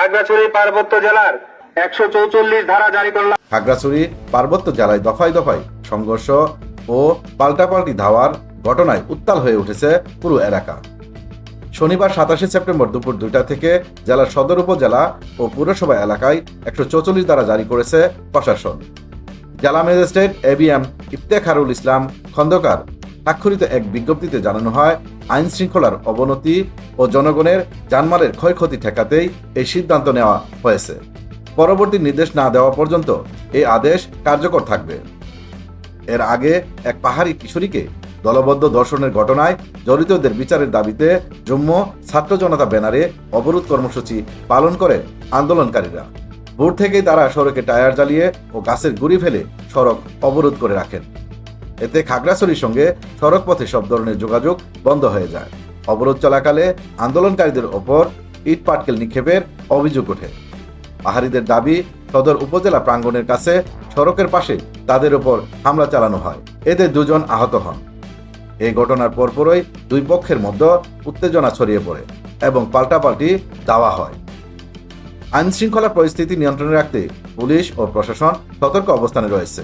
খাগড়াছড়ি পার্বত্য জেলার একশো চৌচল্লিশ ধারা জারি করলাম। খাগড়াছড়ি পার্বত্য জেলায় দফায় দফায় সংঘর্ষ ও পাল্টাপাল্টি ধাওয়ার ঘটনায় উত্তাল হয়ে উঠেছে পুরো এলাকা। শনিবার সাতাশে সেপ্টেম্বর দুপুর দুইটা থেকে জেলার সদর উপজেলা ও পুরসভা এলাকায় একশো চৌচল্লিশ দ্বারা জারি করেছে প্রশাসন। জেলা ম্যাজিস্ট্রেট এবিএম ইফতেখারুল ইসলাম খন্দকার। স্বাক্ষরিত এক বিজ্ঞপ্তিতে জানানো হয় আইন শৃঙ্খলার অবনতি ও জনগণের জানমালের ক্ষয়ক্ষতি ঠেকাতেই এই সিদ্ধান্ত নেওয়া হয়েছে। পরবর্তী নির্দেশ না দেওয়া পর্যন্ত এই আদেশ কার্যকর থাকবে। এর আগে এক পাহাড়ি কিশোরীকে দলবদ্ধ দর্শনের ঘটনায় জড়িতদের বিচারের দাবিতে জম্মু ছাত্র জনতা ব্যানারে অবরোধ কর্মসূচি পালন করে আন্দোলনকারীরা। ভোর থেকেই তারা সড়কে টায়ার জ্বালিয়ে ও গাছের গুড়ি ফেলে সড়ক অবরোধ করে রাখেন। এতে খাগড়াছড়ির সঙ্গে সড়ক পথে সব ধরনের যোগাযোগ বন্ধ হয়ে যায়। অবরোধ চলাকালে আন্দোলনকারীদের ওপর ইট পাটকেল নিক্ষেপের অভিযোগ ওঠে। পাহাড়িদের দাবি, সদর উপজেলা প্রাঙ্গণের কাছে সড়কের পাশে তাদের ওপর হামলা চালানো হয়। এতে দুজন আহত হন। এই ঘটনার পরপরই দুই পক্ষের মধ্যে উত্তেজনা ছড়িয়ে পড়ে এবং পাল্টাপাল্টি দাওয়া হয়। আইন শৃঙ্খলা পরিস্থিতি নিয়ন্ত্রণে রাখতে পুলিশ ও প্রশাসন সতর্ক অবস্থানে রয়েছে।